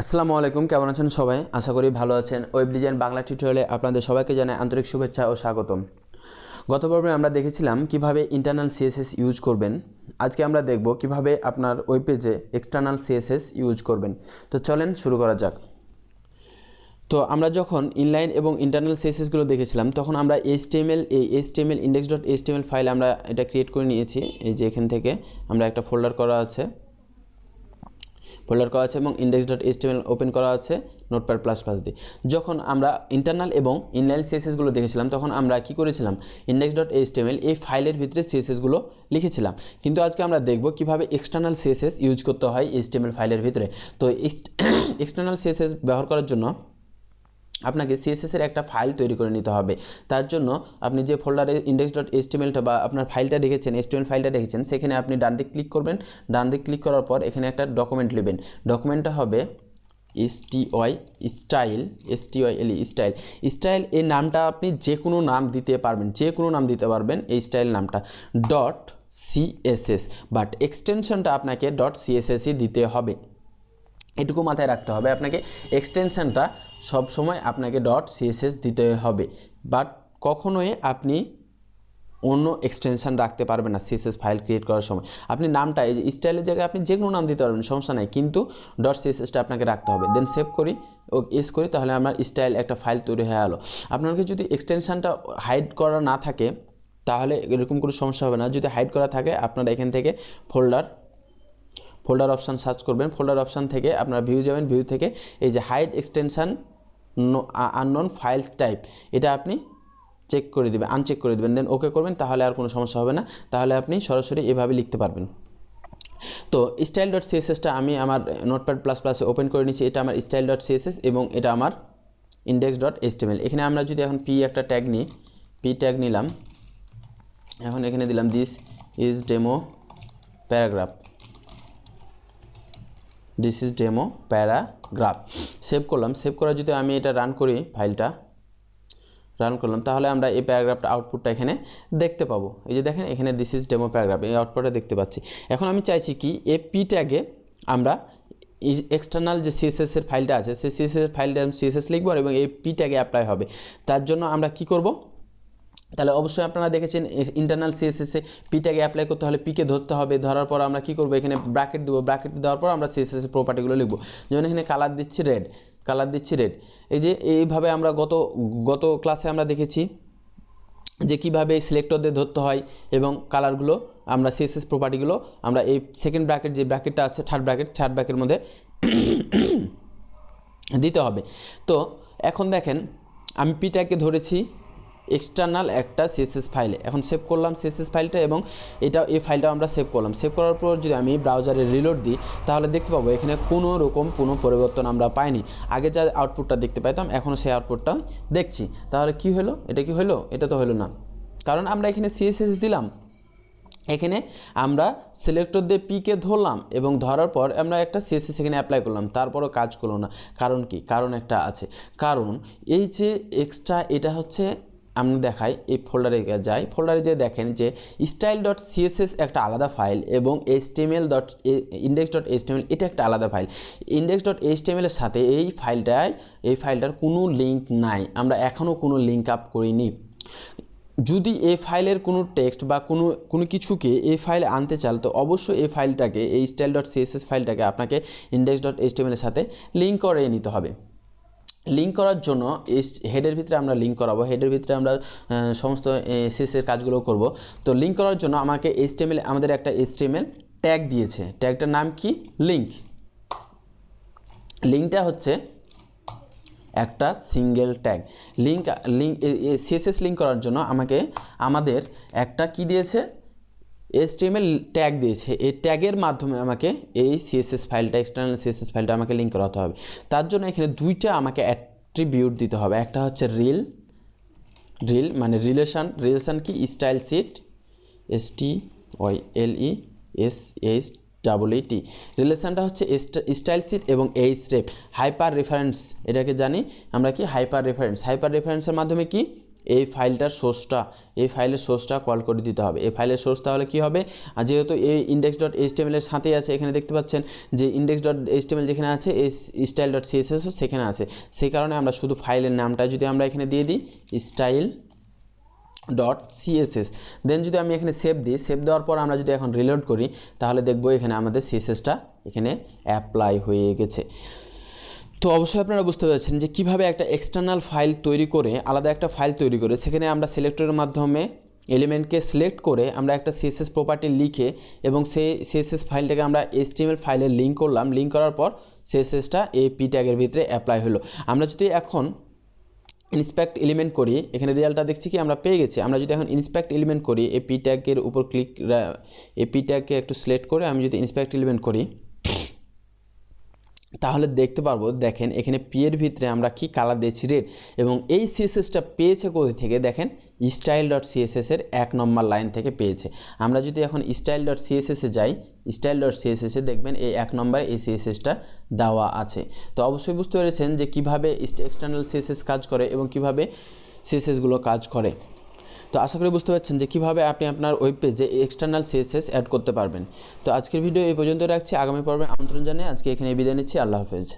আসসালামু আলাইকুম, কেমন আছেন সবাই? আশা করি ভালো আছেন। ওয়েব ডিজাইন বাংলা টিউটোরিয়ালে আপনাদের সবাইকে জানাই আন্তরিক শুভেচ্ছা ও স্বাগতম। গত পর্বে আমরা দেখেছিলাম কীভাবে ইন্টারনাল সিএসএস ইউজ করবেন। আজকে আমরা দেখব কীভাবে আপনার ওয়েব পেজে এক্সটার্নাল সিএসএস ইউজ করবেন। তো চলেন শুরু করা যাক। তো আমরা যখন ইনলাইন এবং ইন্টারনাল সিএসএসগুলো দেখেছিলাম, তখন আমরা এইচটিএমএল এই HTML index dot HTML file আমরা এটা ক্রিয়েট করে নিয়েছি। এই যে এখান থেকে আমরা একটা ফোল্ডার করা আছে। ফোল্ডার করা আছে এবং ইন্ডেক্স ডট এইচটিএমএল ওপেন করা আছে নোটপ্যাড প্লাস প্লাস দিয়ে। যখন আমরা ইন্টারনাল এবং ইনলাইন সিএসএসগুলো দেখেছিলাম, তখন আমরা কি করেছিলাম? ইন্ডেক্স ডট এইচটিএমএল এই ফাইলের ভিতরে সিএসএসগুলো লিখেছিলাম। কিন্তু আজকে আমরা দেখব কীভাবে এক্সটার্নাল সিএসএস ইউজ করতে হয় এইচটিএমএল ফাইলের ভিতরে। তো এক্সটার্নাল সিএসএস ব্যবহার করার জন্য আপনাকে সিএসএসের একটা ফাইল তৈরি করে নিতে হবে। তার জন্য আপনি যে ফোল্ডারে ইন্ডেক্স ডট এসটিমেলটা বা আপনার ফাইলটা রেখেছেন এসটিমেল ফাইলটা রেখেছেন সেখানে আপনি ডান দিক ক্লিক করবেন। ডান দিক ক্লিক করার পর এখানে একটা ডকুমেন্ট নেবেন। ডকুমেন্টটা হবে STY style STY L style style এই নামটা আপনি যে কোনো নাম দিতে পারবেন যে কোনো নাম দিতে পারবেন এই স্টাইল নামটা। ডট সিএসএস বাট এক্সটেনশনটা আপনাকে ডট সিএসএসই দিতে হবে। এটুকু মাথায় রাখতে হবে। আপনাকে এক্সটেনশনটা সবসময় আপনাকে ডট সিএসএস দিতে হবে। বাট কখনোই আপনি অন্য এক্সটেনশন রাখতে পারবেন না সিএসএস ফাইল ক্রিয়েট করার সময়। আপনি নামটা, এই যে স্টাইলের জায়গায় আপনি যে কোনো নাম দিতে পারবেন, সমস্যা নাই। কিন্তু ডট সিএসএসটা আপনাকে রাখতে হবে। দেন সেভ করি, ও এস করি, তাহলে আমার স্টাইল একটা ফাইল তৈরি হয়ে গেলো আপনাকে যদি এক্সটেনশনটা হাইড করা না থাকে, তাহলে এরকম কোনো সমস্যা হবে না। যদি হাইড করা থাকে, আপনারা এখান থেকে ফোল্ডার ফোল্ডার অপশান সার্চ করবেন। ফোল্ডার অপশান থেকে আপনারা ভিউ যাবেন। ভিউ থেকে এই যে hide extension unknown file type এটা আপনি চেক করে দেবেন আনচেক করে দেবেন। দেন ওকে করবেন, তাহলে আর কোনো সমস্যা হবে না। তাহলে আপনি সরাসরি এভাবে লিখতে পারবেন। তো স্টাইল ডট সিএসএসটা আমি আমার নোটপ্যাড প্লাস প্লাসে ওপেন করে নিচ্ছি এটা আমার স্টাইল ডট সিএসএস এবং এটা আমার ইন্ডেক্স ডট এসটিএমএল এখানে আমরা যদি এখন পি একটা ট্যাগ নিই পি ট্যাগ নিলাম। এখন এখানে দিলাম this is demo paragraph this is demo paragraph save করলাম। সেভ করা যদি আমি এটা রান করি ফাইলটা রান করলাম, তাহলে আমরা এই প্যারাগ্রাফটা আউটপুটটা এখানে দেখতে পাবো। এই যে দেখেন, এখানে দিস ইজ ডেমো প্যারাগ্রাফ এই আউটপুটটা দেখতে পাচ্ছি। এখন আমি চাইছি কি এ পি ট্যাগে আমরা এক্সটার্নাল যে সিএসএস এর ফাইলটা আছে, সেই সিএসএস ফাইলটা আমি সিএসএস লিখব এবং এই পি ট্যাগে অ্যাপ্লাই হবে। তার জন্য আমরা কি করব? তাহলে অবশ্যই আপনারা দেখেছেন ইন্টারনাল সিএসএসে পিটাকে অ্যাপ্লাই করতে হলে পিকে ধরতে হবে। ধরার পর আমরা কী করব? এখানে ব্র্যাকেট দেবো। ব্র্যাকেট দেওয়ার পর আমরা সিএসএস প্রপার্টিগুলো লিখব। যেমন এখানে কালার দিচ্ছি রেড কালার দিচ্ছি রেড এই যে এইভাবে আমরা গত গত ক্লাসে আমরা দেখেছি যে কীভাবে সিলেক্টরদের ধরতে হয় এবং কালারগুলো আমরা সিএসএস প্রপার্টিগুলো আমরা এই সেকেন্ড ব্র্যাকেট যে ব্র্যাকেটটা আছে থার্ড ব্র্যাকেট থার্ড ব্র্যাকের মধ্যে দিতে হবে। তো এখন দেখেন, আমি পিটাকে ধরেছি এক্সটার্নাল একটা সিএসএস ফাইলে এখন সেভ করলাম সিএসএস ফাইলটা এবং এটা, এই ফাইলটা আমরা সেভ করলাম। সেভ করার পর যদি আমি ব্রাউজারে রিলোড দিই, তাহলে দেখতে পাবো এখানে কোনো রকম কোনো পরিবর্তন আমরা পাইনি। আগে যা আউটপুটটা দেখতে পাইতাম, এখনও সেই আউটপুটটা দেখছি। তাহলে কি হলো? এটা কি হলো? এটা তো হলো না। কারণ আমরা এখানে সিএসএস দিলাম। এখানে আমরা সিলেক্টর দিয়ে পিকে ধরলাম এবং ধরার পর আমরা একটা সিএসএস এখানে অ্যাপ্লাই করলাম। তারপরও কাজ করল না। কারণ কি? কারণ একটা আছে। কারণ এই যে এক্সট্রা এটা হচ্ছে আমরা দেখাই এই ফোল্ডারে যাই। ফোল্ডারে যে দেখেন যে স্টাইল ডট সিএসএস একটা আলাদা ফাইল এবং HTML dot index dot HTML এটা একটা আলাদা ফাইল ইন্ডেক্স ডট এইচটিএমএলের সাথে এই ফাইলটায় এই ফাইলটার কোনো লিঙ্ক নাই। আমরা এখনও কোনো লিঙ্ক আপ করিনি। যদি এই ফাইলের কোনো টেক্সট বা কোনো কোনো কিছুকে এই ফাইলে আনতে চান, তো অবশ্যই এই ফাইলটাকে এই স্টাইল ডট সিএসএস ফাইলটাকে আপনাকে ইন্ডেক্স ডট এইচটিএমএলের সাথে লিঙ্ক করে নিতে হবে। লিঙ্ক করার জন্য এই হেডের ভিতরে আমরা লিঙ্ক করাবো। হেডের ভিতরে আমরা সমস্ত সিএসের কাজগুলো করব। তো লিঙ্ক করার জন্য আমাকে এইচটিএমএল আমাদের একটা এইচটিএমএল ট্যাগ দিয়েছে। ট্যাগটার নাম কি? লিঙ্ক লিঙ্কটা হচ্ছে একটা single tag link link CSS link করার জন্য আমাকে, আমাদের একটা কি দিয়েছে? এসটিএমএল ট্যাগ দিয়েছে। এই ট্যাগের মাধ্যমে আমাকে এই সিএসএস ফাইলটা এক্সটার্নাল সিএসএস ফাইলটা আমাকে লিঙ্ক করাতে হবে। তার জন্য এখানে দুইটা আমাকে অ্যাট্রিবিউট দিতে হবে। একটা হচ্ছে রিল রিল মানে রিলেশন রিলেশন কি? Style sheet S T Y L E S H double T রিলেশনটা হচ্ছে স্টাইল সিট এবং এইচ রেপ হাইপার রেফারেন্স এটাকে জানি আমরা কি? হাইপার রেফারেন্স হাইপার রেফারেন্সের মাধ্যমে কি? এই ফাইলটার সোর্সটা, এই ফাইলের সোর্সটা কল করে দিতে হবে। এই ফাইলের সোর্স তাহলে কী হবে? আর যেহেতু এই ইন্ডেক্স ডট এইচটিএমএলের সাথেই আছে, এখানে দেখতে পাচ্ছেন যে ইন্ডেক্স ডট এইচটিএমএল যেখানে আছে, এই স্টাইল ডট সিএসএসও সেখানে আছে। সেই কারণে আমরা শুধু ফাইলের নামটা যদি আমরা এখানে দিয়ে দিই স্টাইল ডট সিএসএস দেন যদি আমি এখানে সেভ দিই সেভ দেওয়ার পর আমরা যদি এখন রিলোড করি, তাহলে দেখব এখানে আমাদের সিএসএসটা এখানে অ্যাপ্লাই হয়ে গেছে। তো অবশ্যই আপনারা বুঝতে পারছেন যে কীভাবে একটা এক্সটার্নাল ফাইল তৈরি করে আলাদা একটা ফাইল তৈরি করে। সেখানে আমরা সিলেক্টরের মাধ্যমে এলিমেন্টকে সিলেক্ট করে আমরা একটা সিএসএস প্রপার্টি লিখে এবং সেই সিএসএস ফাইলটাকে আমরা এইচটিএমএল ফাইলে লিঙ্ক করলাম। লিঙ্ক করার পর সিএসএসটা এই পি ট্যাগের ভিতরে অ্যাপ্লাই হলো। আমরা যদি এখন ইন্সপেক্ট এলিমেন্ট করি, এখানে রেজাল্টটা দেখছি কি? আমরা পেয়ে গেছি। আমরা যদি এখন ইন্সপেক্ট এলিমেন্ট করি, এই পি ট্যাগের উপর ক্লিক এই পি ট্যাগকে একটু সিলেক্ট করে আমি যদি ইন্সপেক্ট এলিমেন্ট করি তাহলে দেখতে পারব, দেখেন এখানে পি এর ভিতরে আমরা কি কালার দিয়েছি? রেড এবং এই সিএসএসটা পেয়েছে কোথা থেকে? দেখেন স্টাইল ডট সিএসএসের এক নম্বর লাইন থেকে পেয়েছে। আমরা যদি এখন স্টাইল ডট সিএসএসে যাই স্টাইল ডট সিএসএসে দেখবেন এই এক নম্বরে এই সিএসএসটা দেওয়া আছে। তো অবশ্যই বুঝতে পেরেছেন যে কীভাবে এক্সটার্নাল সিএসএস কাজ করে এবং কীভাবে সিএসএসগুলো কাজ করে। তো আশা করি বুঝতে পারছেন যে কীভাবে আপনি আপনার ওয়েব পেজে এক্সটার্নাল সিএসএস অ্যাড করতে পারবেন। তো আজকের ভিডিও এই পর্যন্ত রাখছি। আগামী পর্বে আমন্ত্রণ জানিয়ে আজকে এখানে বিদায় নিচ্ছি। আল্লাহ হাফেজ।